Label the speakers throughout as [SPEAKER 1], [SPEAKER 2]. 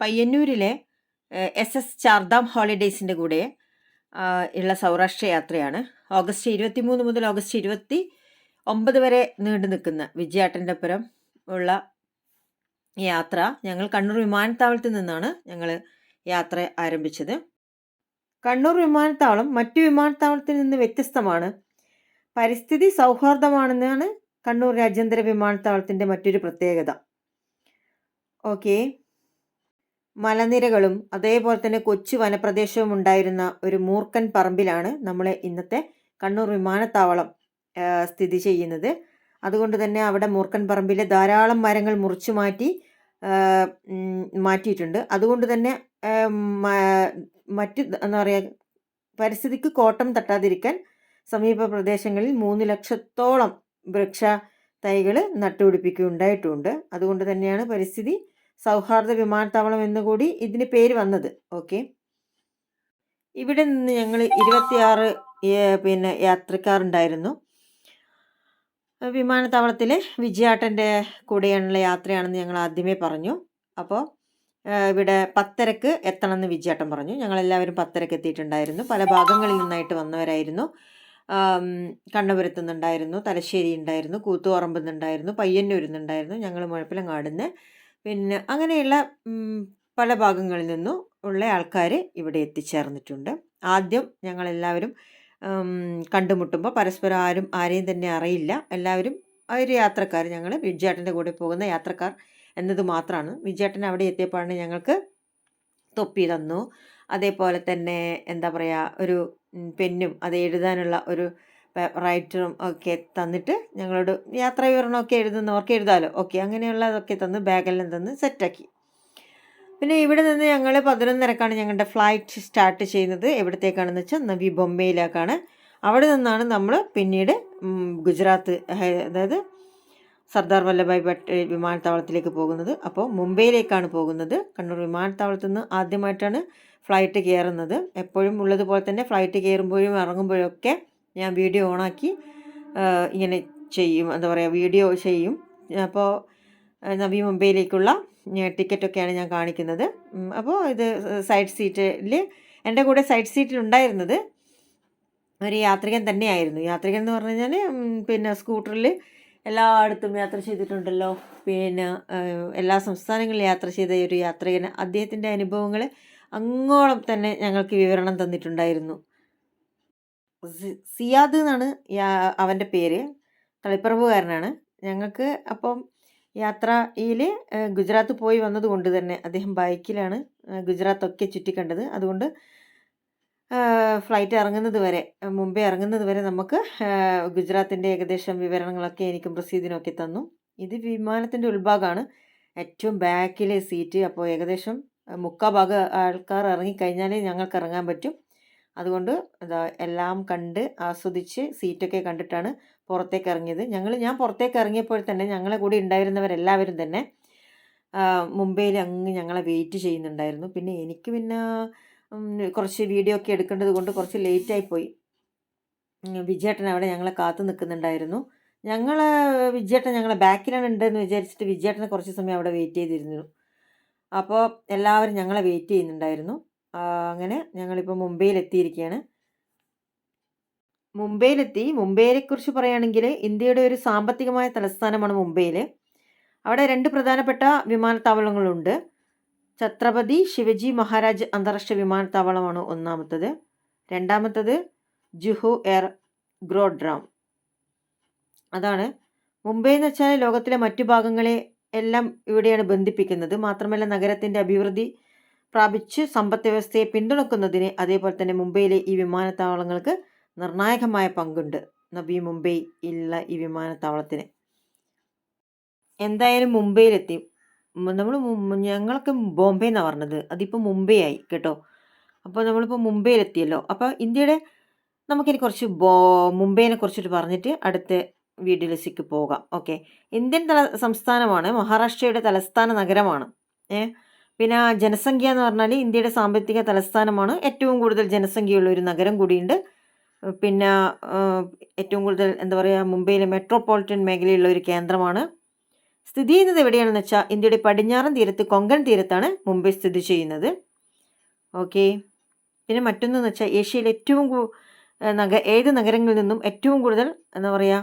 [SPEAKER 1] പയ്യന്നൂരിലെ S S Chardham ഹോളിഡേയ്സിന്റെ കൂടെ ഉള്ള സൗരാഷ്ട്ര യാത്രയാണ്. ഓഗസ്റ്റ് ഇരുപത്തി മൂന്ന് മുതൽ ഓഗസ്റ്റ് ഇരുപത്തി ഒമ്പത് വരെ നീണ്ടു നിൽക്കുന്ന വിജയാട്ടന്റെ പുരം ഉള്ള യാത്ര ഞങ്ങൾ കണ്ണൂർ വിമാനത്താവളത്തിൽ നിന്നാണ് ഞങ്ങൾ യാത്ര ആരംഭിച്ചത്. കണ്ണൂർ വിമാനത്താവളം മറ്റു വിമാനത്താവളത്തിൽ നിന്ന് വ്യത്യസ്തമാണ്. പരിസ്ഥിതി സൗഹാർദ്ദമാണെന്നാണ് കണ്ണൂർ രാജ്യാന്തര വിമാനത്താവളത്തിന്റെ മറ്റൊരു പ്രത്യേകത. ഓക്കെ. മലനിരകളും അതേപോലെ തന്നെ കൊച്ചു വനപ്രദേശവും ഉണ്ടായിരുന്ന ഒരു മൂർക്കൻ പറമ്പിലാണ് നമ്മളെ ഇന്നത്തെ കണ്ണൂർ വിമാനത്താവളം സ്ഥിതി ചെയ്യുന്നത്. അതുകൊണ്ട് തന്നെ അവിടെ മൂർക്കൻ പറമ്പിലെ ധാരാളം മരങ്ങൾ മുറിച്ചു മാറ്റി മാറ്റിയിട്ടുണ്ട്. അതുകൊണ്ട് തന്നെ മറ്റ് എന്താ പറയുക പരിസ്ഥിതിക്ക് കോട്ടം തട്ടാതിരിക്കാൻ സമീപ പ്രദേശങ്ങളിൽ മൂന്ന് ലക്ഷത്തോളം വൃക്ഷ തൈകൾ നട്ടുപിടിപ്പിക്കുകയുണ്ടായിട്ടുണ്ട്. അതുകൊണ്ട് തന്നെയാണ് പരിസ്ഥിതി സൗഹാർദ്ദ വിമാനത്താവളം എന്നുകൂടി ഇതിന് പേര് വന്നത്. ഓക്കെ. ഇവിടെ നിന്ന് ഞങ്ങൾ ഇരുപത്തിയാറ് പിന്നെ യാത്രക്കാരുണ്ടായിരുന്നു. വിമാനത്താവളത്തിൽ വിജയാട്ടന്റെ കൂടെയുള്ള യാത്രയാണെന്ന് ഞങ്ങൾ ആദ്യമേ പറഞ്ഞു. അപ്പോൾ ഇവിടെ പത്തരക്ക് എത്തണമെന്ന് വിജയാട്ടൻ പറഞ്ഞു. ഞങ്ങളെല്ലാവരും പത്തരക്ക് എത്തിയിട്ടുണ്ടായിരുന്നു. പല ഭാഗങ്ങളിൽ നിന്നായിട്ട് വന്നവരായിരുന്നു. കണ്ണപുരത്ത് നിന്നുണ്ടായിരുന്നു തലശ്ശേരി ഉണ്ടായിരുന്നു കൂത്തുപറമ്പിൽ നിന്നുണ്ടായിരുന്നു പയ്യന്നൂരിൽ നിന്നുണ്ടായിരുന്നു ഞങ്ങൾ മുഴപ്പിലങ്ങാടുന്ന് പിന്നെ അങ്ങനെയുള്ള പല ഭാഗങ്ങളിൽ നിന്നും ഉള്ള ആൾക്കാർ ഇവിടെ എത്തിച്ചേർന്നിട്ടുണ്ട്. ആദ്യം ഞങ്ങളെല്ലാവരും കണ്ടുമുട്ടുമ്പോൾ പരസ്പരം ആരും ആരെയും തന്നെ അറിയില്ല. എല്ലാവരും ഒരു യാത്രക്കാർ ഞങ്ങൾ വിജയേട്ടന്റെ കൂടെ പോകുന്ന യാത്രക്കാർ എന്നത് മാത്രമാണ് വിജയേട്ടൻ അവിടെ എത്തിയപ്പോഴാണ് ഞങ്ങൾക്ക് തൊപ്പി തന്നു. അതേപോലെ തന്നെ എന്താ പറയുക ഒരു പെന്നും അത് എഴുതാനുള്ള ഒരു റൈറ്ററും ഒക്കെ തന്നിട്ട് ഞങ്ങളോട് യാത്രാ വിവരണമൊക്കെ എഴുതുന്നവർക്ക് എഴുതാമല്ലോ ഓക്കെ അങ്ങനെയുള്ളതൊക്കെ തന്ന് ബാഗെല്ലാം തന്ന് സെറ്റാക്കി. പിന്നെ ഇവിടെ നിന്ന് ഞങ്ങൾ പതിനൊന്നരക്കാണ് ഞങ്ങളുടെ ഫ്ലൈറ്റ് സ്റ്റാർട്ട് ചെയ്യുന്നത്. എവിടത്തേക്കാണെന്ന് വെച്ചാൽ നവി ബൊംബെയിലേക്കാണ്. അവിടെ നിന്നാണ് നമ്മൾ പിന്നീട് ഗുജറാത്ത് അതായത് സർദാർ വല്ലഭായ് പട്ടേൽ വിമാനത്താവളത്തിലേക്ക് പോകുന്നത്. അപ്പോൾ മുംബൈയിലേക്കാണ് പോകുന്നത്. കണ്ണൂർ വിമാനത്താവളത്തിൽ നിന്ന് ആദ്യമായിട്ടാണ് ഫ്ലൈറ്റ് കയറുന്നത്. എപ്പോഴും ഉള്ളതുപോലെ തന്നെ ഫ്ലൈറ്റ് കയറുമ്പോഴും ഇറങ്ങുമ്പോഴും ഒക്കെ ഞാൻ വീഡിയോ ഓണാക്കി ഇങ്ങനെ ചെയ്യും. എന്താ പറയുക വീഡിയോ ചെയ്യും. അപ്പോൾ നവി മുംബൈയിലേക്കുള്ള ടിക്കറ്റൊക്കെയാണ് ഞാൻ കാണിക്കുന്നത്. അപ്പോൾ ഇത് സൈഡ് സീറ്റിൽ എന്റെ കൂടെ സൈഡ് സീറ്റിൽ ഉണ്ടായിരുന്നത് ഒരു യാത്രികൻ തന്നെയായിരുന്നു. യാത്രികൻ എന്ന് പറഞ്ഞു കഴിഞ്ഞാൽ പിന്നെ സ്കൂട്ടറിൽ എല്ലായിടത്തും യാത്ര ചെയ്തിട്ടുണ്ടല്ലോ. പിന്നെ എല്ലാ സംസ്ഥാനങ്ങളിലും യാത്ര ചെയ്ത ഒരു യാത്രികൻ അദ്ദേഹത്തിന്റെ അനുഭവങ്ങൾ അങ്ങോളം തന്നെ ഞങ്ങൾക്ക് വിവരണം തന്നിട്ടുണ്ടായിരുന്നു. സിയാദ് എന്നാണ് അവന്റെ പേര്. തളിപ്പറമ്പുകാരനാണ്. ഞങ്ങൾക്ക് അപ്പം യാത്രയിൽ ഗുജറാത്ത് പോയി വന്നത് കൊണ്ട് തന്നെ അദ്ദേഹം ബൈക്കിലാണ് ഗുജറാത്തൊക്കെ ചുറ്റിക്കണ്ടത്. അതുകൊണ്ട് ഫ്ലൈറ്റ് ഇറങ്ങുന്നത് വരെ മുംബൈ ഇറങ്ങുന്നത് വരെ നമുക്ക് ഗുജറാത്തിന്റെ ഏകദേശം വിവരണങ്ങളൊക്കെ എനിക്കും പ്രസീദിനൊക്കെ തന്നു. ഇത് വിമാനത്തിന്റെ ഉൾഭാഗമാണ്. ഏറ്റവും ബാക്കിലെ സീറ്റ് അപ്പോൾ ഏകദേശം മുക്കാൽ ഭാഗം ആൾക്കാർ ഇറങ്ങിക്കഴിഞ്ഞാലേ ഞങ്ങൾക്ക് ഇറങ്ങാൻ പറ്റും. അതുകൊണ്ട് എന്താ എല്ലാം കണ്ട് ആസ്വദിച്ച് സീറ്റൊക്കെ കണ്ടിട്ടാണ് പുറത്തേക്ക് ഇറങ്ങിയത് ഞങ്ങൾ ഞാൻ പുറത്തേക്ക് ഇറങ്ങിയപ്പോൾ തന്നെ ഞങ്ങളെ കൂടി ഉണ്ടായിരുന്നവരെല്ലാവരും തന്നെ മുംബൈയിൽ അങ്ങ് ഞങ്ങളെ വെയിറ്റ് ചെയ്യുന്നുണ്ടായിരുന്നു. പിന്നെ എനിക്ക് പിന്നെ കുറച്ച് വീഡിയോ ഒക്കെ എടുക്കേണ്ടത് കൊണ്ട് കുറച്ച് ലേറ്റായി പോയി. വിജയേട്ടൻ അവിടെ ഞങ്ങളെ കാത്തു നിൽക്കുന്നുണ്ടായിരുന്നു. ഞങ്ങൾ വിജയേട്ടൻ ഞങ്ങളെ ബാക്കിലാണ് ഉണ്ടെന്ന് വിചാരിച്ചിട്ട് വിജയേട്ടനെ കുറച്ച് സമയം അവിടെ വെയിറ്റ് ചെയ്തിരുന്നു. അപ്പോൾ എല്ലാവരും ഞങ്ങളെ വെയിറ്റ് ചെയ്യുന്നുണ്ടായിരുന്നു. അങ്ങനെ ഞങ്ങളിപ്പോൾ മുംബൈയിൽ എത്തിയിരിക്കുകയാണ് മുംബൈയിലെത്തി. മുംബൈയെക്കുറിച്ച് പറയുകയാണെങ്കിൽ ഇന്ത്യയുടെ ഒരു സാമ്പത്തികമായ തലസ്ഥാനമാണ് മുംബൈയിൽ അവിടെ രണ്ട് പ്രധാനപ്പെട്ട വിമാനത്താവളങ്ങളുണ്ട്. ഛത്രപതി ശിവജി മഹാരാജ് അന്താരാഷ്ട്ര വിമാനത്താവളമാണ് ഒന്നാമത്തത്. രണ്ടാമത്തത് ജുഹു എയർ ഗ്രോഡ്രാം. അതാണ്. മുംബൈ എന്ന് വെച്ചാൽ ലോകത്തിലെ മറ്റു ഭാഗങ്ങളെ എല്ലാം ഇവിടെയാണ് ബന്ധിപ്പിക്കുന്നത്. മാത്രമല്ല നഗരത്തിന്റെ അഭിവൃദ്ധി പ്രാപിച്ച് സമ്പദ് വ്യവസ്ഥയെ പിന്തുണക്കുന്നതിന് അതേപോലെ തന്നെ മുംബൈയിലെ ഈ വിമാനത്താവളങ്ങൾക്ക് നിർണായകമായ പങ്കുണ്ട്. നബി മുംബൈ ഉള്ള ഈ വിമാനത്താവളത്തിന്. എന്തായാലും മുംബൈയിലെത്തി. നമ്മൾ ഞങ്ങളൊക്കെ ബോംബെ എന്നാണ് പറഞ്ഞത്. അതിപ്പോൾ മുംബൈ ആയി കേട്ടോ. അപ്പോൾ നമ്മളിപ്പോൾ മുംബൈയിലെത്തിയല്ലോ. അപ്പോൾ ഇന്ത്യയുടെ നമുക്കിനി കുറച്ച് ബോ മുംബൈനെ കുറിച്ചിട്ട് പറഞ്ഞിട്ട് അടുത്ത വീഡിയോയിലേക്ക് പോകാം. ഓക്കെ. ഇന്ത്യൻ തല സംസ്ഥാനമാണ്. മഹാരാഷ്ട്രയുടെ തലസ്ഥാന നഗരമാണ്. ഏ? പിന്നെ ജനസംഖ്യ എന്ന് പറഞ്ഞാൽ ഇന്ത്യയുടെ സാമ്പത്തിക തലസ്ഥാനമാണ് ഏറ്റവും കൂടുതൽ ജനസംഖ്യയുള്ള ഒരു നഗരം കൂടിയുണ്ട്. പിന്നെ ഏറ്റവും കൂടുതൽ എന്താ പറയുക മുംബൈയിലെ മെട്രോപൊളിറ്റൻ മേഖലയുള്ള ഒരു കേന്ദ്രമാണ്. സ്ഥിതി ചെയ്യുന്നത് എവിടെയാണെന്ന് വെച്ചാൽ ഇന്ത്യയുടെ പടിഞ്ഞാറൻ തീരത്ത് കൊങ്കൺ തീരത്താണ് മുംബൈ സ്ഥിതി ചെയ്യുന്നത്. ഓക്കെ. പിന്നെ മറ്റൊന്നെന്ന് വെച്ചാൽ ഏഷ്യയിലെ ഏറ്റവും നഗ ഏത് നഗരങ്ങളിൽ നിന്നും ഏറ്റവും കൂടുതൽ എന്താ പറയുക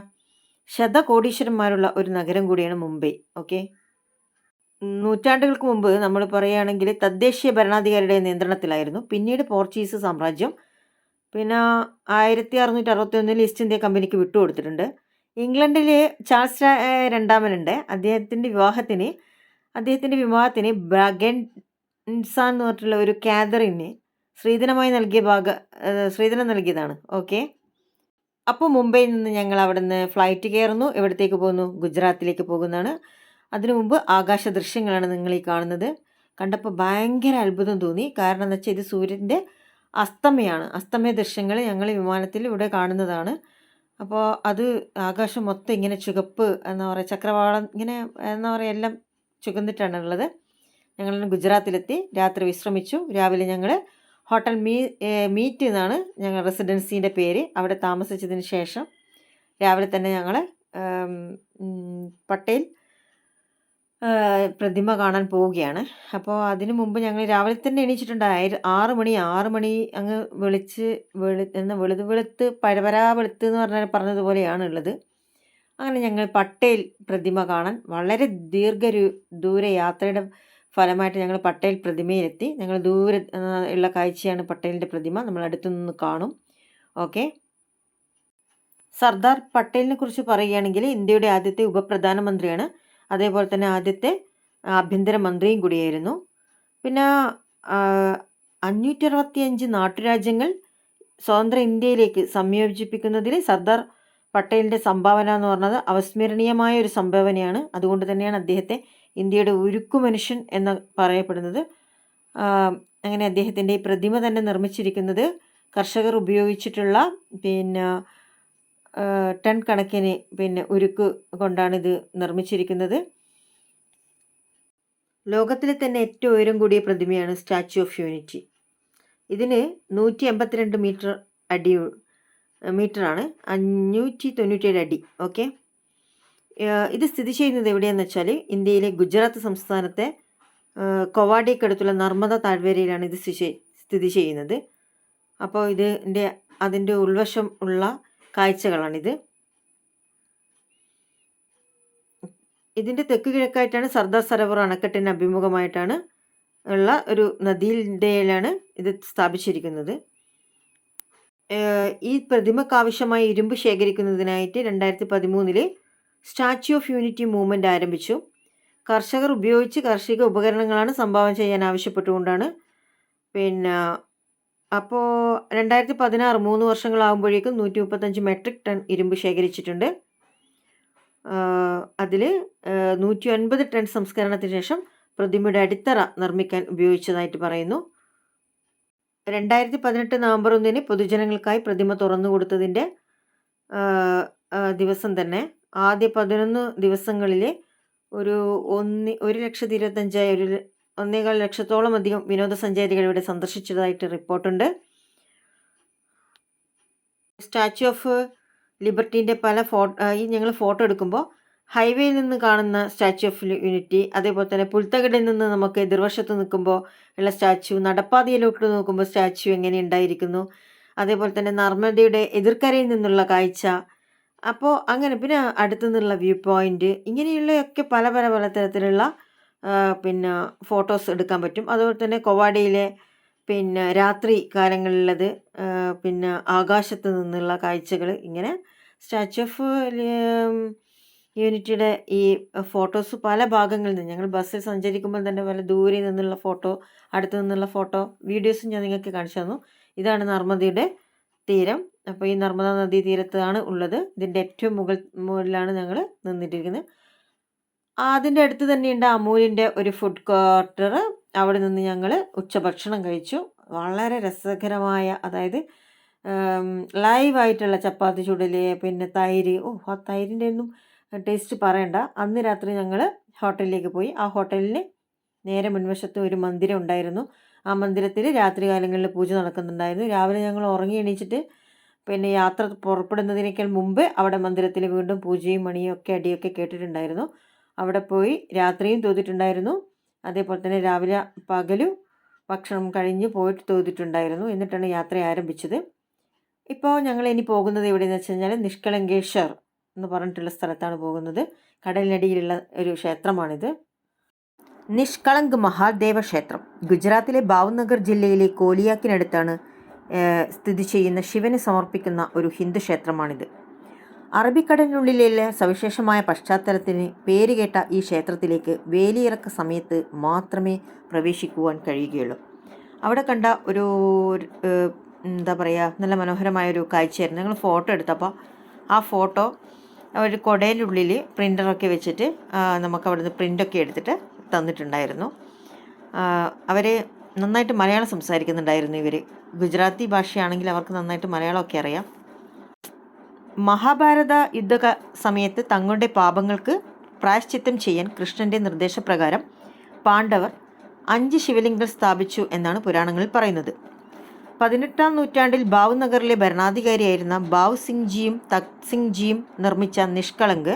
[SPEAKER 1] ശതകോടീശ്വരന്മാരുള്ള ഒരു നഗരം കൂടിയാണ് മുംബൈ. ഓക്കെ. നൂറ്റാണ്ടുകൾക്ക് മുമ്പ് നമ്മൾ പറയുകയാണെങ്കിൽ തദ്ദേശീയ ഭരണാധികാരിയുടെ നിയന്ത്രണത്തിലായിരുന്നു. പിന്നീട് പോർച്ചുഗീസ് സാമ്രാജ്യം. പിന്നെ ആയിരത്തി അറുന്നൂറ്റി അറുപത്തി ഒന്നിൽ ഈസ്റ്റ് ഇന്ത്യ കമ്പനിക്ക് വിട്ടുകൊടുത്തിട്ടുണ്ട്. ഇംഗ്ലണ്ടിലെ ചാൾസ് രണ്ടാമനുണ്ട്. അദ്ദേഹത്തിന്റെ വിവാഹത്തിന് അദ്ദേഹത്തിന്റെ വിവാഹത്തിന് ബ്രഗൻസാൻ എന്ന് പറഞ്ഞിട്ടുള്ള ഒരു കാതറിന് സ്ത്രീധനമായി നൽകിയ ഭാഗ ശ്രീധനം നൽകിയതാണ്. ഓക്കെ. അപ്പോൾ മുംബൈയിൽ നിന്ന് ഞങ്ങൾ അവിടെ നിന്ന് ഫ്ലൈറ്റ് കയറുന്നു. എവിടത്തേക്ക് പോകുന്നു. ഗുജറാത്തിലേക്ക് പോകുന്നതാണ്. അതിനു മുമ്പ് ആകാശ ദൃശ്യങ്ങളാണ് നിങ്ങൾ ഈ കാണുന്നത്. കണ്ടപ്പോൾ ഭയങ്കര അത്ഭുതം തോന്നി. കാരണം എന്ന് വെച്ചാൽ ഇത് സൂര്യന്റെ അസ്തമയാണ്. അസ്തമയ ദൃശ്യങ്ങൾ ഞങ്ങൾ വിമാനത്തിൽ ഇവിടെ കാണുന്നതാണ്. അപ്പോൾ അത് ആകാശം മൊത്തം ഇങ്ങനെ ചുകപ്പ് എന്താ പറയുക ചക്രവാളം ഇങ്ങനെ എന്താ പറയുക എല്ലാം ചുകന്നിട്ടാണ് ഉള്ളത്. ഞങ്ങൾ ഗുജറാത്തിലെത്തി. രാത്രി വിശ്രമിച്ചു. രാവിലെ ഞങ്ങൾ ഹോട്ടൽ മീ മീറ്റ് എന്നാണ് ഞങ്ങൾ റെസിഡൻസീന്റെ പേര്. അവിടെ താമസിച്ചതിന് ശേഷം രാവിലെ തന്നെ ഞങ്ങൾ പട്ടേൽ പ്രതിമ കാണാൻ പോവുകയാണ്. അപ്പോൾ അതിനു മുമ്പ് ഞങ്ങൾ രാവിലെ തന്നെ എണീച്ചിട്ടുണ്ട് ആയിര- ആറ് മണി ആറ് മണി അങ്ങ് വെളിച്ച് വെളു എന്ന് വെളുത് വെളുത്ത് പരപരാ വെളുത്ത് എന്ന് പറഞ്ഞാൽ പറഞ്ഞതുപോലെയാണ് ഉള്ളത്. അങ്ങനെ ഞങ്ങൾ പട്ടേൽ പ്രതിമ കാണാൻ വളരെ ദീർഘ ദൂര യാത്രയുടെ ഫലമായിട്ട് ഞങ്ങൾ പട്ടേൽ പ്രതിമയിലെത്തി. ഞങ്ങൾ ദൂരെ ഉള്ള കാഴ്ചയാണ് പട്ടേലിന്റെ പ്രതിമ. നമ്മൾ അടുത്തു നിന്ന് കാണും. ഓക്കെ. സർദാർ പട്ടേലിനെ കുറിച്ച് പറയുകയാണെങ്കിൽ ഇന്ത്യയുടെ ആദ്യത്തെ ഉപപ്രധാനമന്ത്രിയാണ് അതേപോലെ തന്നെ ആദ്യത്തെ ആഭ്യന്തരമന്ത്രിയും കൂടിയായിരുന്നു. പിന്നെ അഞ്ഞൂറ്റി അറുപത്തിയഞ്ച് നാട്ടുരാജ്യങ്ങൾ സ്വതന്ത്ര ഇന്ത്യയിലേക്ക് സംയോജിപ്പിക്കുന്നതിൽ സർദാർ പട്ടേലിന്റെ സംഭാവന എന്ന് പറഞ്ഞത് അവസ്മരണീയമായ ഒരു സംഭാവനയാണ്. അതുകൊണ്ട് തന്നെയാണ് അദ്ദേഹത്തെ ഇന്ത്യയുടെ ഉരുക്കു മനുഷ്യൻ എന്ന് പറയപ്പെടുന്നത്. അങ്ങനെ അദ്ദേഹത്തിന്റെ പ്രതിമ തന്നെ നിർമ്മിച്ചിരിക്കുന്നത് കർഷകർ ഉപയോഗിച്ചിട്ടുള്ള പിന്നെ ടൺ കണക്കിന് പിന്നെ ഉരുക്ക് കൊണ്ടാണിത് നിർമ്മിച്ചിരിക്കുന്നത്. ലോകത്തിലെ തന്നെ ഏറ്റവും ഉയരം കൂടിയ പ്രതിമയാണ് സ്റ്റാച്യു ഓഫ് യൂണിറ്റി. ഇതിന് നൂറ്റി എൺപത്തിരണ്ട് മീറ്റർ അടി മീറ്ററാണ്. അഞ്ഞൂറ്റി തൊണ്ണൂറ്റേഴ് അടി ഓക്കെ? ഇത് സ്ഥിതി ചെയ്യുന്നത് എവിടെയെന്ന് വെച്ചാൽ ഇന്ത്യയിലെ ഗുജറാത്ത് സംസ്ഥാനത്തെ കൊവാഡിയക്കടുത്തുള്ള നർമ്മദ താഴ്വരയിലാണ് ഇത് സ്ഥിതി ചെയ്യുന്നത്. അപ്പോൾ ഇതിന്റെ അതിന്റെ ഉൾവശം ഉള്ള കാഴ്ചകളാണിത്. ഇതിന്റെ തെക്ക് കിഴക്കായിട്ടാണ് സർദാർ സരോവർ അണക്കെട്ടിന് അഭിമുഖമായിട്ടാണ് ഉള്ള ഒരു നദിയിലാണ് ഇത് സ്ഥാപിച്ചിരിക്കുന്നത്. ഈ പ്രതിമക്കാവശ്യമായി ഇരുമ്പ് ശേഖരിക്കുന്നതിനായിട്ട് രണ്ടായിരത്തി പതിമൂന്നിൽ സ്റ്റാച്യു ഓഫ് യൂണിറ്റി മൂവ്മെന്റ് ആരംഭിച്ചു. കർഷകർ ഉപയോഗിച്ച് കാർഷിക ഉപകരണങ്ങളാണ് സംഭാവന ചെയ്യാൻ ആവശ്യപ്പെട്ടുകൊണ്ടാണ് പിന്നെ അപ്പോൾ രണ്ടായിരത്തി പതിനാറ് മൂന്ന് വർഷങ്ങളാകുമ്പോഴേക്കും നൂറ്റി മുപ്പത്തഞ്ച് മെട്രിക് ടൺ ഇരുമ്പ് ശേഖരിച്ചിട്ടുണ്ട്. അതിൽ നൂറ്റി ഒൻപത് ടൺ സംസ്കരണത്തിന് ശേഷം പ്രതിമയുടെ അടിത്തറ നിർമ്മിക്കാൻ ഉപയോഗിച്ചതായിട്ട് പറയുന്നു. രണ്ടായിരത്തി പതിനെട്ട് നവംബർ ഒന്നിന് പൊതുജനങ്ങൾക്കായി പ്രതിമ തുറന്നു കൊടുത്തതിന്റെ ദിവസം തന്നെ ആദ്യ പതിനൊന്ന് ദിവസങ്ങളിൽ ഒരു ഒന്ന് ഒരു ലക്ഷത്തി ഇരുപത്തഞ്ചായി ഒരു ഒന്നേകാൽ ലക്ഷത്തോളം അധികം വിനോദസഞ്ചാരികൾ ഇവിടെ സന്ദർശിച്ചതായിട്ട് റിപ്പോർട്ടുണ്ട്. സ്റ്റാച്യു ഓഫ് ലിബർട്ടീന്റെ പല ഫോട്ടോ ഈ ഞങ്ങൾ ഫോട്ടോ എടുക്കുമ്പോൾ ഹൈവേയിൽ നിന്ന് കാണുന്ന സ്റ്റാച്യു ഓഫ് യൂണിറ്റി അതേപോലെ തന്നെ പുൽത്തകടിൽ നിന്ന് നമുക്ക് എതിർവശത്ത് നിൽക്കുമ്പോൾ ഉള്ള സ്റ്റാച്യു നടപ്പാതയിലോട്ട് നോക്കുമ്പോൾ സ്റ്റാച്യു എങ്ങനെ ഉണ്ടായിരിക്കുന്നു അതേപോലെ തന്നെ നർമ്മദയുടെ എതിർക്കരയിൽ നിന്നുള്ള കാഴ്ച. അപ്പോൾ അങ്ങനെ പിന്നെ അടുത്തു നിന്നുള്ള വ്യൂ പോയിന്റ് ഇങ്ങനെയുള്ളയൊക്കെ പല പല പല തരത്തിലുള്ള പിന്നെ ഫോട്ടോസ് എടുക്കാൻ പറ്റും. അതുപോലെ തന്നെ കൊവാഡിയിലെ പിന്നെ രാത്രി കാലങ്ങളിലത് പിന്നെ ആകാശത്ത് നിന്നുള്ള കാഴ്ചകൾ ഇങ്ങനെ സ്റ്റാച്യു ഓഫ് യൂണിറ്റിയുടെ ഈ ഫോട്ടോസ് പല ഭാഗങ്ങളിൽ നിന്ന് ഞങ്ങൾ ബസ്സിൽ സഞ്ചരിക്കുമ്പോൾ തന്നെ പല ദൂരെ നിന്നുള്ള ഫോട്ടോ അടുത്ത് നിന്നുള്ള ഫോട്ടോ വീഡിയോസും ഞാൻ നിങ്ങൾക്ക് കാണിച്ചു തന്നു. ഇതാണ് നർമ്മദയുടെ തീരം. അപ്പോൾ ഈ നർമ്മദ നദീ തീരത്താണ് ഉള്ളത്. ഇതിന്റെ ഏറ്റവും മുകൾ മുകളിലാണ് ഞങ്ങൾ നിന്നിട്ടിരിക്കുന്നത്. അതിന്റെ അടുത്ത് തന്നെയുണ്ട് അമൂലിന്റെ ഒരു ഫുഡ് ക്വാർട്ടർ അവിടെ നിന്ന് ഞങ്ങൾ ഉച്ചഭക്ഷണം കഴിച്ചു. വളരെ രസകരമായ അതായത് ലൈവായിട്ടുള്ള ചപ്പാത്തി ചുടൽ പിന്നെ തൈര്. ഓ ആ തൈരിന്റെ ഒന്നും ടേസ്റ്റ് പറയണ്ട. അന്ന് രാത്രി ഞങ്ങൾ ഹോട്ടലിലേക്ക് പോയി. ആ ഹോട്ടലിന് നേരെ മുൻവശത്ത് ഒരു മന്ദിരം ഉണ്ടായിരുന്നു. ആ മന്ദിരത്തിൽ രാത്രി കാലങ്ങളിൽ പൂജ നടക്കുന്നുണ്ടായിരുന്നു. രാവിലെ ഞങ്ങൾ ഉറങ്ങി എണീച്ചിട്ട് പിന്നെ യാത്ര പുറപ്പെടുന്നതിനേക്കാൾ മുമ്പ് അവിടെ മന്ദിരത്തിൽ വീണ്ടും പൂജയും മണിയും ഒക്കെ അടിയൊക്കെ കേട്ടിട്ടുണ്ടായിരുന്നു. അവിടെ പോയി രാത്രിയും തോതിട്ടുണ്ടായിരുന്നു. അതേപോലെ തന്നെ രാവിലെ പകലും ഭക്ഷണം കഴിഞ്ഞ് പോയിട്ട് തോതിട്ടുണ്ടായിരുന്നു. എന്നിട്ടാണ് യാത്ര ആരംഭിച്ചത്. ഇപ്പോൾ ഞങ്ങൾ ഇനി പോകുന്നത് എവിടെയെന്ന് വെച്ച് കഴിഞ്ഞാൽ നിഷ്കളങ്കേശ്വർ എന്ന് പറഞ്ഞിട്ടുള്ള സ്ഥലത്താണ് പോകുന്നത്. കടലിനടിയിലുള്ള ഒരു ക്ഷേത്രമാണിത്. നിഷ്കളങ്ക് മഹാദേവ ക്ഷേത്രം. ഗുജറാത്തിലെ ഭാവ്നഗർ ജില്ലയിലെ കോലിയാക്കിനടുത്താണ് സ്ഥിതി ചെയ്യുന്ന ശിവന് സമർപ്പിക്കുന്ന ഒരു ഹിന്ദു ക്ഷേത്രമാണിത്. അറബിക്കടലിനുള്ളിലെ സവിശേഷമായ പശ്ചാത്തലത്തിന് പേരുകേട്ട ഈ ക്ഷേത്രത്തിലേക്ക് വേലിയിറക്ക സമയത്ത് മാത്രമേ പ്രവേശിക്കുവാൻ കഴിയുകയുള്ളൂ. അവിടെ കണ്ട ഒരു എന്താ പറയുക നല്ല മനോഹരമായ ഒരു കാഴ്ചയായിരുന്നു. ഞങ്ങൾ ഫോട്ടോ എടുത്തപ്പോൾ ആ ഫോട്ടോ ഒരു കുടേന്റെ ഉള്ളിൽ പ്രിന്ററൊക്കെ വെച്ചിട്ട് നമുക്ക് നമുക്ക് അവിടുന്ന് പ്രിന്റൊക്കെ എടുത്തിട്ട് തന്നിട്ടുണ്ടായിരുന്നു. അവർ നന്നായിട്ട് മലയാളം സംസാരിക്കുന്നുണ്ടായിരുന്നു ഇവർ ഗുജറാത്തി ഭാഷയാണെങ്കിൽ അവർക്ക് നന്നായിട്ട് മലയാളമൊക്കെ അറിയാം. മഹാഭാരത യുദ്ധ സമയത്ത് തങ്ങളുടെ പാപങ്ങൾക്ക് പ്രായശ്ചിത്തം ചെയ്യാൻ കൃഷ്ണന്റെ നിർദ്ദേശപ്രകാരം പാണ്ഡവർ അഞ്ച് ശിവലിംഗങ്ങൾ സ്ഥാപിച്ചു എന്നാണ് പുരാണങ്ങളിൽ പറയുന്നത്. പതിനെട്ടാം നൂറ്റാണ്ടിൽ ഭാവ്നഗറിലെ ഭരണാധികാരിയായിരുന്ന ഭാവ് സിംഗ്ജിയും തക് സിംഗ്ജിയും നിർമ്മിച്ച നിഷ്കളങ്ക്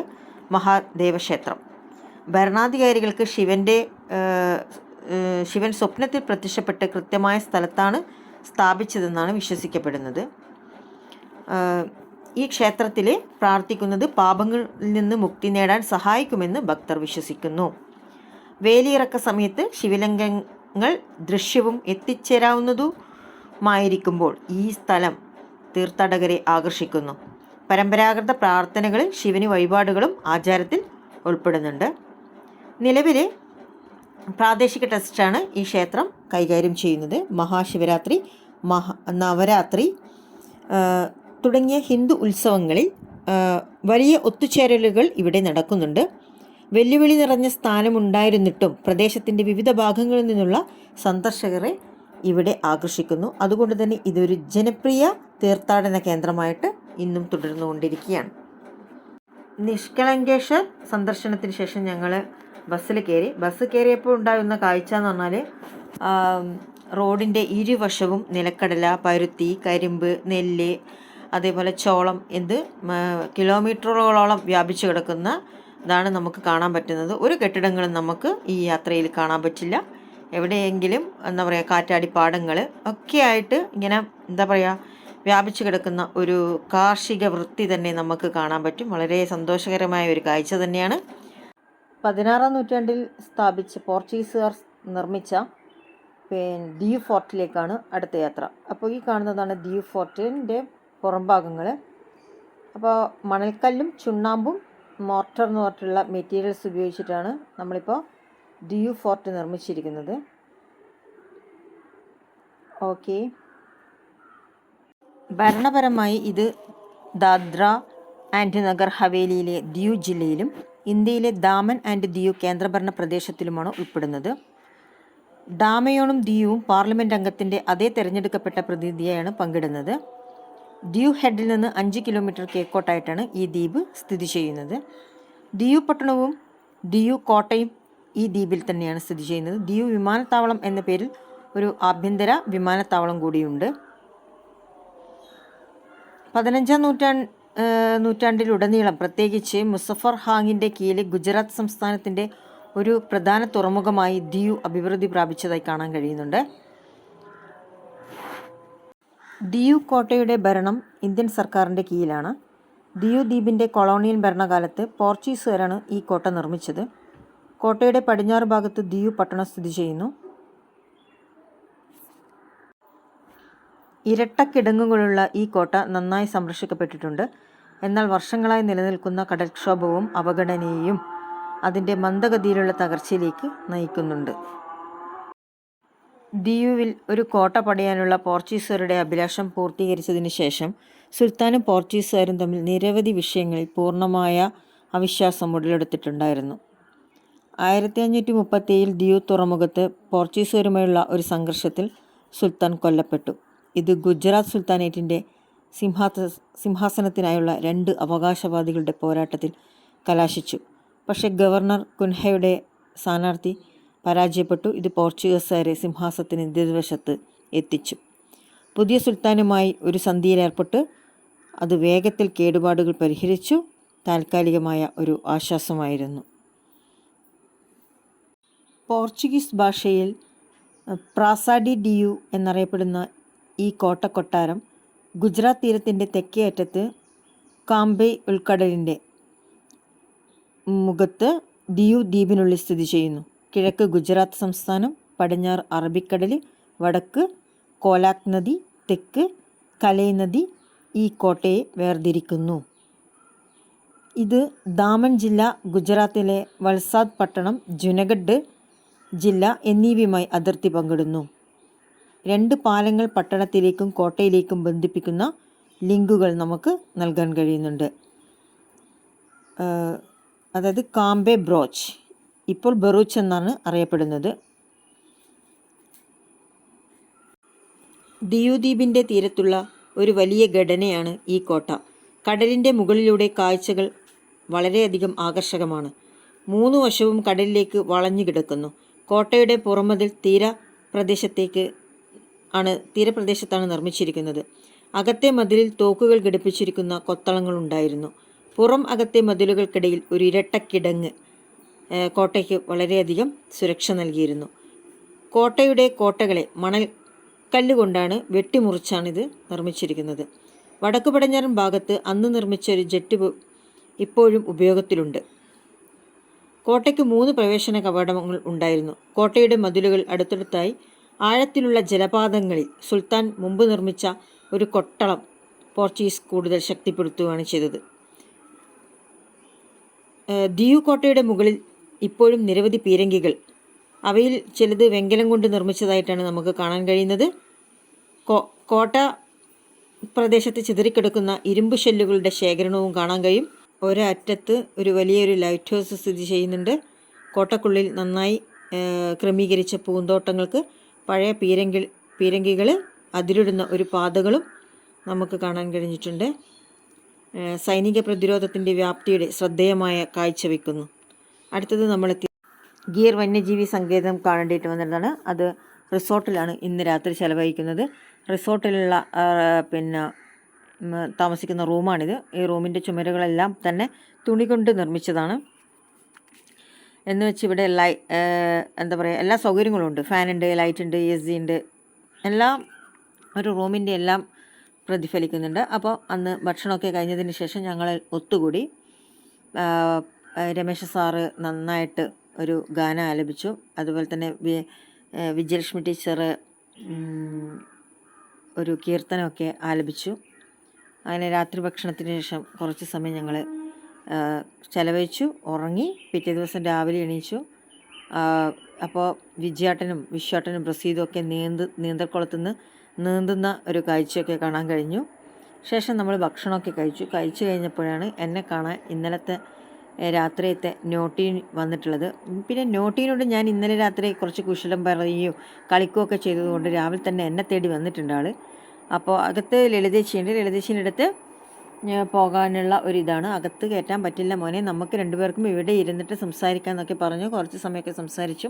[SPEAKER 1] മഹാദേവക്ഷേത്രം. ഭരണാധികാരികൾക്ക് ശിവന്റെ ശിവൻ സ്വപ്നത്തിൽ പ്രത്യക്ഷപ്പെട്ട് കൃത്യമായ സ്ഥലത്താണ് സ്ഥാപിച്ചതെന്നാണ് വിശ്വസിക്കപ്പെടുന്നത്. ഈ ക്ഷേത്രത്തിൽ പ്രാർത്ഥിക്കുന്നത് പാപങ്ങളിൽ നിന്ന് മുക്തി നേടാൻ സഹായിക്കുമെന്ന് ഭക്തർ വിശ്വസിക്കുന്നു. വേലിയിറക്ക സമയത്ത് ശിവലിംഗങ്ങൾ ദൃശ്യവും എത്തിച്ചേരാവുന്നതുമായിരിക്കുമ്പോൾ ഈ സ്ഥലം തീർത്ഥാടകരെ ആകർഷിക്കുന്നു. പരമ്പരാഗത പ്രാർത്ഥനകളിൽ ശിവന് വഴിപാടുകളും ആചാരത്തിൽ ഉൾപ്പെടുന്നുണ്ട്. നിലവിൽ പ്രാദേശിക ട്രസ്റ്റാണ് ഈ ക്ഷേത്രം കൈകാര്യം ചെയ്യുന്നത്. മഹാശിവരാത്രി മഹാ നവരാത്രി തുടങ്ങിയ ഹിന്ദു ഉത്സവങ്ങളിൽ വലിയ ഒത്തുചേരലുകൾ ഇവിടെ നടക്കുന്നുണ്ട്. വെല്ലുവിളി നിറഞ്ഞ സ്ഥാനമുണ്ടായിരുന്നിട്ടും പ്രദേശത്തിന്റെ വിവിധ ഭാഗങ്ങളിൽ നിന്നുള്ള സന്ദർശകരെ ഇവിടെ ആകർഷിക്കുന്നു. അതുകൊണ്ട് തന്നെ ഇതൊരു ജനപ്രിയ തീർത്ഥാടന കേന്ദ്രമായിട്ട് ഇന്നും തുടർന്നുകൊണ്ടിരിക്കുകയാണ്. നിഷ്കളങ്കേശ്വർ സന്ദർശനത്തിന് ശേഷം ഞങ്ങൾ ബസ്സിൽ കയറി. ബസ് കയറിയപ്പോൾ ഉണ്ടായിരുന്ന കാഴ്ച എന്ന് പറഞ്ഞാൽ റോഡിന്റെ ഇരുവശവും നിലക്കടല പരുത്തി കരിമ്പ് നെല്ല് അതേപോലെ ചോളം എന്ത് കിലോമീറ്ററുകളോളം വ്യാപിച്ചു കിടക്കുന്ന ഇതാണ് നമുക്ക് കാണാൻ പറ്റുന്നത്. ഒരു കെട്ടിടങ്ങളും നമുക്ക് ഈ യാത്രയിൽ കാണാൻ പറ്റില്ല. എവിടെയെങ്കിലും എന്താ പറയുക കാറ്റാടിപ്പാടങ്ങൾ ഒക്കെയായിട്ട് ഇങ്ങനെ എന്താ പറയുക വ്യാപിച്ചു കിടക്കുന്ന ഒരു കാർഷിക വൃത്തി തന്നെ നമുക്ക് കാണാൻ പറ്റും. വളരെ സന്തോഷകരമായ ഒരു കാഴ്ച തന്നെയാണ്. പതിനാറാം നൂറ്റാണ്ടിൽ സ്ഥാപിച്ച പോർച്ചുഗീസുകാർ നിർമ്മിച്ച പിന്നെ ദ്വീ ഫോർട്ടിലേക്കാണ് അടുത്ത യാത്ര. അപ്പോൾ ഈ കാണുന്നതാണ് ദ്വീ ഫോർട്ടിന്റെ പുറംഭാഗങ്ങൾ അപ്പോൾ മണൽക്കല്ലും ചുണ്ണാമ്പും മോർട്ടർ എന്ന് പറഞ്ഞിട്ടുള്ള മെറ്റീരിയൽസ് ഉപയോഗിച്ചിട്ടാണ് നമ്മളിപ്പോൾ ഡിയു ഫോർട്ട് നിർമ്മിച്ചിരിക്കുന്നത്. ഓക്കെ. ഭരണപരമായി ഇത് ദാദ്ര ആൻഡ് നഗർ ഹവേലിയിലെ ദിയു ജില്ലയിലും ഇന്ത്യയിലെ ദാമൻ ആൻഡ് ദിയു കേന്ദ്രഭരണ പ്രദേശത്തിലുമാണ് ഉൾപ്പെടുന്നത്. ഡാമയോണും ദിയുവും പാർലമെന്റ് അംഗത്തിന്റെ അതേ തിരഞ്ഞെടുക്കപ്പെട്ട പ്രതിനിധിയായാണ് പങ്കിടുന്നത്. ദിയു ഹെഡിൽ നിന്ന് അഞ്ച് കിലോമീറ്റർ കിഴക്കോട്ടായിട്ടാണ് ഈ ദ്വീപ് സ്ഥിതി ചെയ്യുന്നത്. ദിയു പട്ടണവും ദിയു കോട്ടയും ഈ ദ്വീപിൽ തന്നെയാണ് സ്ഥിതി ചെയ്യുന്നത്. ദിയു വിമാനത്താവളം എന്ന പേരിൽ ഒരു ആഭ്യന്തര വിമാനത്താവളം കൂടിയുണ്ട്. പതിനഞ്ചാം നൂറ്റാണ്ട് നൂറ്റാണ്ടിലുടനീളം പ്രത്യേകിച്ച് മുസഫർ ഹാങ്ങിന്റെ കീഴിൽ ഗുജറാത്ത് സംസ്ഥാനത്തിന്റെ ഒരു പ്രധാന തുറമുഖമായി ദിയു അഭിവൃദ്ധി പ്രാപിച്ചതായി കാണാൻ കഴിയുന്നുണ്ട്. ദിയു കോട്ടയുടെ ഭരണം ഇന്ത്യൻ സർക്കാരിന്റെ കീഴിലാണ്. ദിയു ദ്വീപിന്റെ കൊളോണിയൽ ഭരണകാലത്ത് പോർച്ചുഗീസുകാരാണ് ഈ കോട്ട നിർമ്മിച്ചത്. കോട്ടയുടെ പടിഞ്ഞാറ് ഭാഗത്ത് ദിയു പട്ടണം സ്ഥിതി ചെയ്യുന്നു. ഇരട്ടക്കിടങ്ങുകളുള്ള ഈ കോട്ട നന്നായി സംരക്ഷിക്കപ്പെട്ടിട്ടുണ്ട്. എന്നാൽ വർഷങ്ങളായി നിലനിൽക്കുന്ന കടൽക്ഷോഭവും അവഗണനയും അതിന്റെ മന്ദഗതിയിലുള്ള തകർച്ചയിലേക്ക് നയിക്കുന്നുണ്ട്. ദിയുവിൽ ഒരു കോട്ട പണിയാനുള്ള പോർച്ചുഗീസുകാരുടെ അഭിലാഷം പൂർത്തീകരിച്ചതിന് ശേഷം സുൽത്താനും പോർച്ചുഗീസുകാരും തമ്മിൽ നിരവധി വിഷയങ്ങളിൽ പൂർണമായ അവിശ്വാസം ഉടലെടുത്തിട്ടുണ്ടായിരുന്നു. ആയിരത്തി അഞ്ഞൂറ്റി മുപ്പത്തിയേഴിൽ ദിയു തുറമുഖത്ത് പോർച്ചുഗീസുകാരുമായുള്ള ഒരു സംഘർഷത്തിൽ സുൽത്താൻ കൊല്ലപ്പെട്ടു. ഇത് ഗുജറാത്ത് സുൽത്താനേറ്റിന്റെ സിംഹാസ സിംഹാസനത്തിനായുള്ള രണ്ട് അവകാശവാദികളുടെ പോരാട്ടത്തിൽ കലാശിച്ചു. പക്ഷേ ഗവർണർ കുൻഹയുടെ സ്ഥാനാർത്ഥി പരാജയപ്പെട്ടു. ഇത് പോർച്ചുഗീസുകാരെ സിംഹാസത്തിന് എതിർവശത്ത് എത്തിച്ചു. പുതിയ സുൽത്താനുമായി ഒരു സന്ധിയിലേർപ്പെട്ട് അത് വേഗത്തിൽ കേടുപാടുകൾ പരിഹരിച്ചു. താൽക്കാലികമായ ഒരു ആശ്വാസമായിരുന്നു. പോർച്ചുഗീസ് ഭാഷയിൽ പ്രാസാഡി ഡിയു എന്നറിയപ്പെടുന്ന ഈ കോട്ടക്കൊട്ടാരം ഗുജറാത്ത് തീരത്തിന്റെ തെക്കേ അറ്റത്ത് കാംബെ ഉൾക്കടലിന്റെ മുഖത്ത് ദിയു ദ്വീപിനുള്ളിൽ സ്ഥിതി ചെയ്യുന്നു. കിഴക്ക് ഗുജറാത്ത് സംസ്ഥാനം പടിഞ്ഞാറ് അറബിക്കടൽ വടക്ക് കോലാക് നദി തെക്ക് കലൈ നദി ഈ കോട്ടയെ വേർതിരിക്കുന്നു. ഇത് ദാമൻ ജില്ല ഗുജറാത്തിലെ വൽസാദ് പട്ടണം ജുനഗഡ് ജില്ല എന്നിവയുമായി അതിർത്തി പങ്കിടുന്നു. രണ്ട് പാലങ്ങൾ പട്ടണത്തിലേക്കും കോട്ടയിലേക്കും ബന്ധിപ്പിക്കുന്ന ലിങ്കുകൾ നമുക്ക് നൽകാൻ കഴിയുന്നുണ്ട്. അതായത് കാംബെ ബ്രോച്ച്. ഇപ്പോൾ ബറൂച്ച് എന്നാണ് അറിയപ്പെടുന്നത്. ദിയു ദ്വീപിന്റെ തീരത്തുള്ള ഒരു വലിയ ഘടനയാണ് ഈ കോട്ട. കടലിന്റെ മുകളിലൂടെ കാഴ്ചകൾ വളരെയധികം ആകർഷകമാണ്. മൂന്ന് വശവും കടലിലേക്ക് വളഞ്ഞു കിടക്കുന്നു. കോട്ടയുടെ പുറമതിൽ തീര പ്രദേശത്തേക്ക് ആണ് തീരപ്രദേശത്താണ് നിർമ്മിച്ചിരിക്കുന്നത്. അകത്തെ മതിലിൽ തോക്കുകൾ ഘടിപ്പിച്ചിരിക്കുന്ന കൊത്തളങ്ങളുണ്ടായിരുന്നു. പുറം അകത്തെ മതിലുകൾക്കിടയിൽ ഒരു ഇരട്ടക്കിടങ്ങ് കോട്ടയ്ക്ക് വളരെയധികം സുരക്ഷ നൽകിയിരുന്നു. കോട്ടയുടെ കോട്ടകളെ മണൽ കല്ലുകൊണ്ടാണ് വെട്ടിമുറിച്ചാണ് ഇത് നിർമ്മിച്ചിരിക്കുന്നത്. വടക്കു പടിഞ്ഞാറൻ ഭാഗത്ത് അന്ന് നിർമ്മിച്ച ഒരു ജെറ്റ് ഇപ്പോഴും ഉപയോഗത്തിലുണ്ട്. കോട്ടയ്ക്ക് മൂന്ന് പ്രവേശന കവാടങ്ങൾ ഉണ്ടായിരുന്നു. കോട്ടയുടെ മതിലുകൾ അടുത്തടുത്തായി ആഴത്തിലുള്ള ജലപാതങ്ങളിൽ സുൽത്താൻ മുമ്പ് നിർമ്മിച്ച ഒരു കൊട്ടളം പോർച്ചുഗീസ് കൂടുതൽ ശക്തിപ്പെടുത്തുകയാണ് ചെയ്തത്. ദിയു കോട്ടയുടെ മുകളിൽ ഇപ്പോഴും നിരവധി പീരങ്കികൾ. അവയിൽ ചിലത് വെങ്കലം കൊണ്ട് നിർമ്മിച്ചതായിട്ടാണ് നമുക്ക് കാണാൻ കഴിയുന്നത്. കോട്ട പ്രദേശത്ത് ചിതറിക്കിടക്കുന്ന ഇരുമ്പ് ഷെല്ലുകളുടെ ശേഖരണവും കാണാൻ കഴിയും. ഒരറ്റത്ത് ഒരു വലിയൊരു ലൈറ്റ് ഹൗസ് സ്ഥിതി ചെയ്യുന്നുണ്ട്. കോട്ടക്കുള്ളിൽ നന്നായി ക്രമീകരിച്ച പൂന്തോട്ടങ്ങൾക്ക് പഴയ പീരങ്കി പീരങ്കികൾ അതിരിടുന്ന ഒരു പാതകളും നമുക്ക് കാണാൻ കഴിഞ്ഞിട്ടുണ്ട്. സൈനിക പ്രതിരോധത്തിന്റെ വ്യാപ്തിയുടെ ശ്രദ്ധേയമായ കാഴ്ച വയ്ക്കുന്നു അടുത്തത് നമ്മൾ ഗിയർ വന്യജീവി സങ്കേതം കാണേണ്ടിയിട്ട് വന്നിരുന്നതാണ്. അത് റിസോർട്ടിലാണ് ഇന്ന് രാത്രി ചെലവഴിക്കുന്നത്. റിസോർട്ടിലുള്ള പിന്നെ താമസിക്കുന്ന റൂമാണിത്. ഈ റൂമിന്റെ ചുമരുകളെല്ലാം തന്നെ തുണി കൊണ്ട് നിർമ്മിച്ചതാണ്. എന്ന് വെച്ച് ഇവിടെ ലൈ എന്താ പറയുക എല്ലാ സൗകര്യങ്ങളും ഉണ്ട്. ഫാനുണ്ട് ലൈറ്റ് ഉണ്ട് എ സി ഉണ്ട് എല്ലാം ഒരു റൂമിന്റെ എല്ലാം പ്രതിഫലിക്കുന്നുണ്ട്. അപ്പോൾ അന്ന് ഭക്ഷണമൊക്കെ കഴിഞ്ഞതിന് ശേഷം ഞങ്ങൾ ഒത്തുകൂടി രമേശ് സാറ് നന്നായിട്ട് ഒരു ഗാനം ആലപിച്ചു. അതുപോലെ തന്നെ വിജയലക്ഷ്മി ടീച്ചർ ഒരു കീർത്തനമൊക്കെ ആലപിച്ചു. അങ്ങനെ രാത്രി ഭക്ഷണത്തിന് ശേഷം കുറച്ച് സമയം ഞങ്ങൾ ചെലവഴിച്ചു ഉറങ്ങി പിറ്റേ ദിവസം രാവിലെ എണീച്ചു. അപ്പോൾ വിജയാട്ടനും വിശ്വാട്ടനും പ്രസീതും ഒക്കെ നീന്ത് നീന്തൽക്കുളത്തു നിന്ന് നീന്തുന്ന ഒരു കാഴ്ചയൊക്കെ കാണാൻ കഴിഞ്ഞു. ശേഷം നമ്മൾ ഭക്ഷണമൊക്കെ കഴിച്ചു. കഴിച്ചു കഴിഞ്ഞപ്പോഴാണ് എന്നെ കാണാൻ ഇന്നലത്തെ രാത്രിയത്തെ നോട്ടീൻ വന്നിട്ടുള്ളത്. പിന്നെ നോട്ടീനോട് ഞാൻ ഇന്നലെ രാത്രി കുറച്ച് കുശലം പറയുകയോ കളിക്കുകയൊക്കെ ചെയ്തതുകൊണ്ട് രാവിലെ തന്നെ എന്നെ തേടി വന്നിട്ടുണ്ട് ആൾ അപ്പോൾ അകത്ത് ലളിതേച്ചിയുണ്ട്. ലളിതേശിന്റെ അടുത്ത് പോകാനുള്ള ഒരിതാണ്. അകത്ത് കയറ്റാൻ പറ്റില്ല മോനെ. നമുക്ക് രണ്ടുപേർക്കും ഇവിടെ ഇരുന്നിട്ട് സംസാരിക്കാമെന്നൊക്കെ പറഞ്ഞു. കുറച്ച് സമയമൊക്കെ സംസാരിച്ചു.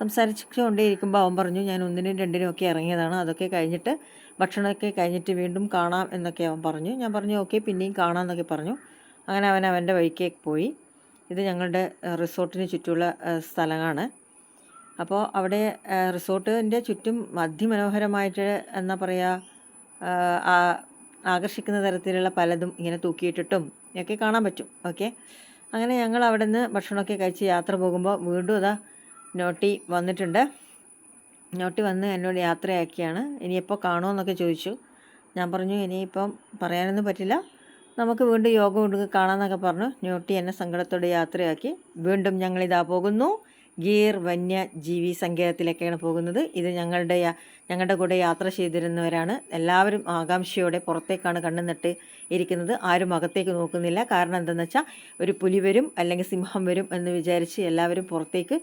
[SPEAKER 1] സംസാരിച്ചുകൊണ്ടേ ഇരിക്കുമ്പോൾ അവൻ പറഞ്ഞു ഞാൻ ഒന്നിനും രണ്ടിനും ഒക്കെ ഇറങ്ങിയതാണ്. അതൊക്കെ കഴിഞ്ഞിട്ട് ഭക്ഷണമൊക്കെ കഴിഞ്ഞിട്ട് വീണ്ടും കാണാം എന്നൊക്കെ അവൻ പറഞ്ഞു. ഞാൻ പറഞ്ഞു ഓക്കെ പിന്നെയും കാണാമെന്നൊക്കെ പറഞ്ഞു. അങ്ങനെ അവൻ അവന്റെ വഴിക്കേക്ക് പോയി. ഇത് ഞങ്ങളുടെ റിസോർട്ടിന് ചുറ്റുമുള്ള സ്ഥലമാണ്. അപ്പോൾ അവിടെ റിസോർട്ടിന്റെ ചുറ്റും അതിമനോഹരമായിട്ട് എന്താ പറയുക ആകർഷിക്കുന്ന തരത്തിലുള്ള പലതും ഇങ്ങനെ തൂക്കിയിട്ടിട്ടും ഒക്കെ കാണാൻ പറ്റും. ഓക്കെ? അങ്ങനെ ഞങ്ങൾ അവിടെ നിന്ന് ഭക്ഷണമൊക്കെ കഴിച്ച് യാത്ര പോകുമ്പോൾ വീണ്ടും അതാ നോട്ടി വന്നിട്ടുണ്ട്. നോട്ടി വന്ന് എന്നോട് യാത്രയാക്കിയാണ്. ഇനിയെപ്പോൾ കാണുമെന്നൊക്കെ ചോദിച്ചു. ഞാൻ പറഞ്ഞു ഇനിയിപ്പം പറയാനൊന്നും പറ്റില്ല. നമുക്ക് വീണ്ടും യോഗം കൊടുക്കുക കാണാമെന്നൊക്കെ പറഞ്ഞു. ന്യൂട്ടി എന്നെ സങ്കടത്തോടെ യാത്രയാക്കി. വീണ്ടും ഞങ്ങളിതാ പോകുന്നു. ഗീർ വന്യജീവി സങ്കേതത്തിലേക്കാണ് പോകുന്നത്. ഇത് ഞങ്ങളുടെ ഞങ്ങളുടെ കൂടെ യാത്ര ചെയ്തിരുന്നവരാണ്. എല്ലാവരും ആകാംക്ഷയോടെ പുറത്തേക്കാണ് കണ്ണു നട്ട് ഇരിക്കുന്നത്. ആരും അകത്തേക്ക് നോക്കുന്നില്ല. കാരണം എന്തെന്ന് വെച്ചാൽ ഒരു പുലി വരും അല്ലെങ്കിൽ സിംഹം വരും എന്ന് വിചാരിച്ച് എല്ലാവരും പുറത്തേക്ക്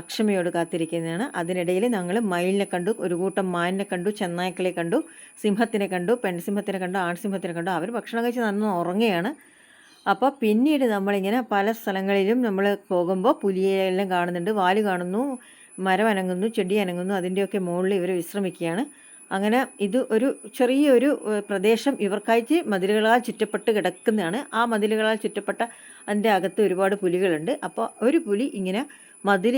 [SPEAKER 1] അക്ഷമയോട് കാത്തിരിക്കുന്നതാണ്. അതിനിടയിൽ ഞങ്ങൾ മയിലിനെ കണ്ടു ഒരു കൂട്ടം മാനിനെ കണ്ടു ചെന്നായ്ക്കളെ കണ്ടു സിംഹത്തിനെ കണ്ടു പെൺസിംഹത്തിനെ കണ്ടു ആൺസിംഹത്തിനെ കണ്ടു. അവർ ഭക്ഷണം കഴിച്ച് നന്ന് ഉറങ്ങുകയാണ്. അപ്പോൾ പിന്നീട് നമ്മളിങ്ങനെ പല സ്ഥലങ്ങളിലും നമ്മൾ പോകുമ്പോൾ പുലിയെല്ലാം കാണുന്നുണ്ട്. വാൽ കാണുന്നു മരം അനങ്ങുന്നു ചെടി അനങ്ങുന്നു അതിന്റെയൊക്കെ മുകളിൽ ഇവർ വിശ്രമിക്കുകയാണ്. അങ്ങനെ ഇത് ഒരു ചെറിയൊരു പ്രദേശം ഇവർക്കായിട്ട് മതിലുകളാൽ ചുറ്റപ്പെട്ട് കിടക്കുന്നതാണ്. ആ മതിലുകളാൽ ചുറ്റപ്പെട്ട അതിന്റെ അകത്ത് ഒരുപാട് പുലികളുണ്ട്. അപ്പോൾ ഒരു പുലി ഇങ്ങനെ മതിൽ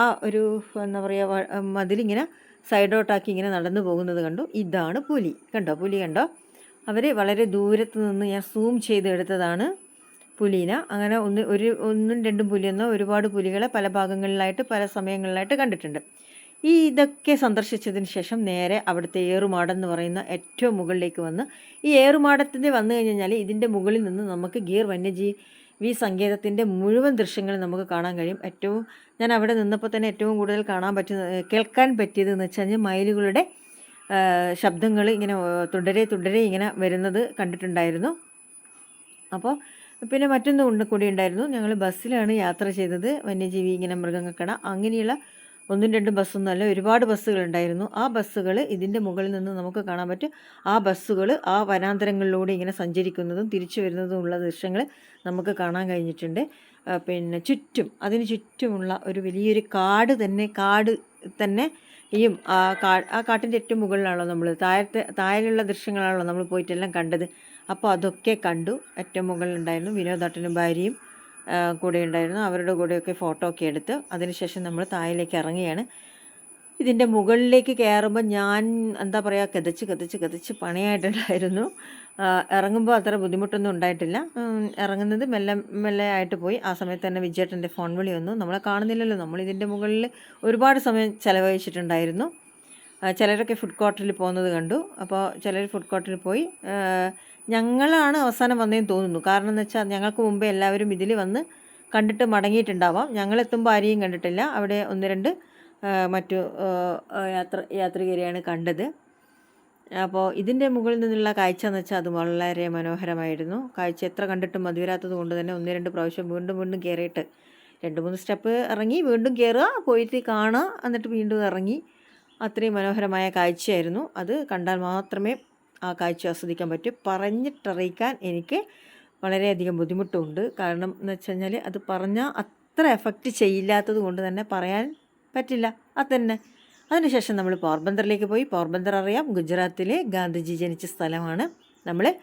[SPEAKER 1] ആ ഒരു എന്താ പറയുക മതിലിങ്ങനെ സൈഡോട്ടാക്കി ഇങ്ങനെ നടന്നു പോകുന്നത് കണ്ടു. ഇതാണ് പുലി. കണ്ടോ? പുലി കണ്ടോ? അവർ വളരെ ദൂരത്ത് നിന്ന് ഞാൻ സൂം ചെയ്ത് എടുത്തതാണ് പുലീന. അങ്ങനെ ഒന്ന് ഒരു ഒന്നും രണ്ടും പുലിയെന്നോ ഒരുപാട് പുലികളെ പല ഭാഗങ്ങളിലായിട്ട് പല സമയങ്ങളിലായിട്ട് കണ്ടിട്ടുണ്ട്. ഈ ഇതൊക്കെ സന്ദർശിച്ചതിന് ശേഷം നേരെ അവിടുത്തെ ഏറുമാടം എന്ന് പറയുന്ന ഏറ്റവും മുകളിലേക്ക് വന്ന് ഈ ഏറുമാടത്തിന്റെ വന്നു കഴിഞ്ഞാൽ ഇതിന്റെ മുകളിൽ നിന്ന് നമുക്ക് ഗീർ വന്യജീവി സങ്കേതത്തിന്റെ മുഴുവൻ ദൃശ്യങ്ങൾ നമുക്ക് കാണാൻ കഴിയും. ഏറ്റവും ഞാൻ അവിടെ നിന്നപ്പോൾ തന്നെ ഏറ്റവും കൂടുതൽ കാണാൻ പറ്റുന്ന കേൾക്കാൻ പറ്റിയത് എന്ന് വെച്ച് കഴിഞ്ഞാൽ മയിലുകളുടെ ശബ്ദങ്ങൾ ഇങ്ങനെ തുടരെ തുടരെ ഇങ്ങനെ വരുന്നത് കണ്ടിട്ടുണ്ടായിരുന്നു. അപ്പോൾ പിന്നെ മറ്റൊന്നും ഉണ്ട് കൂടി ഉണ്ടായിരുന്നു. ഞങ്ങൾ ബസ്സിലാണ് യാത്ര ചെയ്തത്. വന്യജീവി ഇങ്ങനെ മൃഗങ്ങൾക്കട. അങ്ങനെയുള്ള ഒന്നും രണ്ടും ബസ്സൊന്നുമല്ല ഒരുപാട് ബസ്സുകളുണ്ടായിരുന്നു ആ ബസ്സുകൾ ഇതിന്റെ മുകളിൽ നിന്ന് നമുക്ക് കാണാൻ പറ്റും. ആ ബസ്സുകൾ ആ വനാന്തരങ്ങളിലൂടെ ഇങ്ങനെ സഞ്ചരിക്കുന്നതും തിരിച്ചു വരുന്നതും ഉള്ള ദൃശ്യങ്ങൾ നമുക്ക് കാണാൻ കഴിഞ്ഞിട്ടുണ്ട്. പിന്നെ ചുറ്റും അതിന് ചുറ്റുമുള്ള ഒരു വലിയൊരു കാട് തന്നെ കാട് തന്നെ ഈയും ആ കാ ആ കാട്ടിന്റെ ഏറ്റവും മുകളിലാണല്ലോ നമ്മൾ താഴത്തെ താഴെയുള്ള ദൃശ്യങ്ങളാണല്ലോ നമ്മൾ പോയിട്ടെല്ലാം കണ്ടത്. അപ്പോൾ അതൊക്കെ കണ്ടു. ഏറ്റവും മുകളിലുണ്ടായിരുന്നു വിനോദാട്ടനും ഭാര്യയും കൂടെ ഉണ്ടായിരുന്നു അവരുടെ കൂടെയൊക്കെ ഫോട്ടോ ഒക്കെ എടുത്ത് അതിനുശേഷം നമ്മൾ താഴേക്ക് ഇറങ്ങുകയാണ്. ഇതിന്റെ മുകളിലേക്ക് കയറുമ്പോൾ ഞാൻ എന്താ പറയുക കതച്ച് കതച്ച് കതച്ച് പണിയായിട്ടുണ്ടായിരുന്നു. ഇറങ്ങുമ്പോൾ അത്ര ബുദ്ധിമുട്ടൊന്നും ഉണ്ടായിട്ടില്ല. ഇറങ്ങുന്നത് മെല്ലെ മെല്ലെ ആയിട്ട് പോയി. ആ സമയത്ത് തന്നെ വിജയേട്ടന്റെ ഫോൺ വിളി വന്നു. നമ്മളെ കാണുന്നില്ലല്ലോ. നമ്മൾ ഇതിന്റെ മുകളിൽ ഒരുപാട് സമയം ചിലവഴിച്ചിട്ടുണ്ടായിരുന്നു. ചിലരൊക്കെ ഫുഡ് കോർട്ടിൽ പോകുന്നത് കണ്ടു. അപ്പോൾ ചിലർ ഫുഡ് കോർട്ടിൽ പോയി. ഞങ്ങളാണ് അവസാനം വന്നതെന്ന് തോന്നുന്നു. കാരണം എന്ന് വെച്ചാൽ ഞങ്ങൾക്ക് മുമ്പേ എല്ലാവരും ഇതിൽ വന്ന് കണ്ടിട്ട് മടങ്ങിയിട്ടുണ്ടാവാം. ഞങ്ങളെത്തുമ്പോൾ ആരെയും കണ്ടിട്ടില്ല. അവിടെ ഒന്ന് രണ്ട് മറ്റു യാത്ര യാത്രികരെയാണ് കണ്ടത്. അപ്പോൾ ഇതിന്റെ മുകളിൽ നിന്നുള്ള കാഴ്ച എന്ന് വെച്ചാൽ അത് വളരെ മനോഹരമായിരുന്നു. കാഴ്ച എത്ര കണ്ടിട്ടും മതിവരാത്തത് കൊണ്ട് തന്നെ ഒന്ന് രണ്ട് പ്രാവശ്യം വീണ്ടും വീണ്ടും കയറിയിട്ട് രണ്ട് മൂന്ന് സ്റ്റെപ്പ് ഇറങ്ങി വീണ്ടും കയറുക പോയിട്ട് കാണുക എന്നിട്ട് വീണ്ടും ഇറങ്ങി. അത്രയും മനോഹരമായ കാഴ്ചയായിരുന്നു. അത് കണ്ടാൽ മാത്രമേ ആ കാഴ്ച ആസ്വദിക്കാൻ പറ്റൂ. പറഞ്ഞിട്ടറിയിക്കാൻ എനിക്ക് വളരെയധികം ബുദ്ധിമുട്ടുണ്ട്. കാരണം എന്ന് വെച്ച് കഴിഞ്ഞാൽ അത് പറഞ്ഞാൽ അത്ര എഫക്റ്റ് ചെയ്യില്ലാത്തത് കൊണ്ട് തന്നെ പറയാൻ പറ്റില്ല. അത് തന്നെ അതിനുശേഷം നമ്മൾ പോർബന്തറിലേക്ക് പോയി. പോർബന്തർ അറിയാം. ഗുജറാത്തിലെ ഗാന്ധിജി ജനിച്ച സ്ഥലമാണ്. നമ്മൾ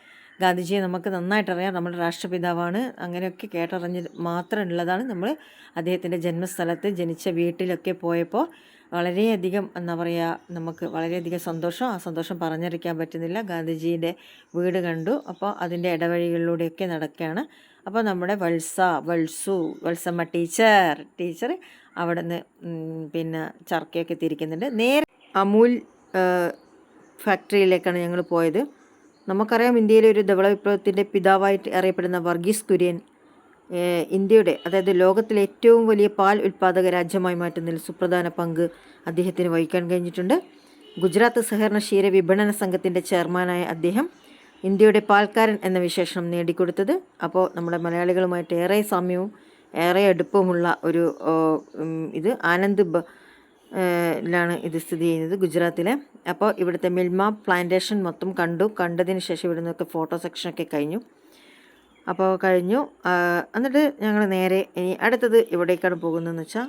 [SPEAKER 1] ഗാന്ധിജിയെ നമുക്ക് നന്നായിട്ടറിയാം. നമ്മുടെ രാഷ്ട്രപിതാവാണ്. അങ്ങനെയൊക്കെ കേട്ടറിഞ്ഞ് മാത്രം ഉള്ളതാണ് നമ്മൾ അദ്ദേഹത്തിന്റെ ജന്മസ്ഥലത്ത് ജനിച്ച വീട്ടിലൊക്കെ പോയപ്പോൾ വളരെയധികം എന്താ പറയുക നമുക്ക് വളരെയധികം സന്തോഷം. ആ സന്തോഷം പറഞ്ഞറിയിക്കാൻ പറ്റുന്നില്ല. ഗാന്ധിജിയുടെ വീട് കണ്ടു. അപ്പോൾ അതിന്റെ ഇടവഴികളിലൂടെയൊക്കെ നടക്കുകയാണ്. അപ്പോൾ നമ്മുടെ വത്സ വത്സു വത്സമ്മ ടീച്ചർ ടീച്ചർ അവിടെ നിന്ന് പിന്നെ ചർക്കയൊക്കെ തിരിക്കുന്നുണ്ട്. നേരെ അമൂൽ ഫാക്ടറിയിലേക്കാണ് ഞങ്ങൾ പോയത്. നമുക്കറിയാം ഇന്ത്യയിലെ ഒരു ധവള വിപ്ലവത്തിന്റെ പിതാവായിട്ട് അറിയപ്പെടുന്ന വർഗീസ് കുര്യൻ ഇന്ത്യയുടെ അതായത് ലോകത്തിലെ ഏറ്റവും വലിയ പാൽ ഉൽപ്പാദക രാജ്യമായി മാറ്റുന്നതിൽ സുപ്രധാന പങ്ക് അദ്ദേഹത്തിന് വഹിക്കാൻ കഴിഞ്ഞിട്ടുണ്ട്. ഗുജറാത്ത് സഹകരണ ക്ഷീര വിപണന സംഘത്തിന്റെ ചെയർമാനായ അദ്ദേഹം ഇന്ത്യയുടെ പാൽക്കാരൻ എന്ന വിശേഷണം നേടിക്കൊടുത്തത്. അപ്പോൾ നമ്മുടെ മലയാളികളുമായിട്ട് ഏറെ സാമ്യവും ഏറെ അടുപ്പമുള്ള ഒരു ഇത് ആനന്ദ് ലാണ് ഇത് സ്ഥിതി ചെയ്യുന്നത് ഗുജറാത്തിലെ. അപ്പോൾ ഇവിടുത്തെ മിൽമ പ്ലാന്റേഷൻ മൊത്തം കണ്ടു. കണ്ടതിന് ശേഷം ഇവിടെ നിന്നൊക്കെ ഫോട്ടോ സെക്ഷനൊക്കെ കഴിഞ്ഞു. അപ്പോൾ കഴിഞ്ഞു. എന്നിട്ട് ഞങ്ങൾ നേരെ ഇനി അടുത്തത് എവിടേക്കാണ് പോകുന്നതെന്ന് വെച്ചാൽ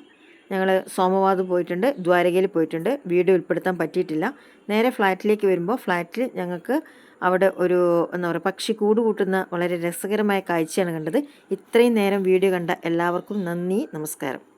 [SPEAKER 1] ഞങ്ങൾ സോമവാദ് പോയിട്ടുണ്ട് ദ്വാരകയിൽ പോയിട്ടുണ്ട്. വീഡിയോ ഉൾപ്പെടുത്താൻ പറ്റിയിട്ടില്ല. നേരെ ഫ്ലാറ്റിലേക്ക് വരുമ്പോൾ ഫ്ലാറ്റിൽ ഞങ്ങൾക്ക് അവിടെ ഒരു എന്താ പറയുക പക്ഷി കൂട് കൂട്ടുന്ന വളരെ രസകരമായ കാഴ്ചയാണ് കണ്ടത്. ഇത്രയും നേരം വീഡിയോ കണ്ട എല്ലാവർക്കും നന്ദി നമസ്കാരം.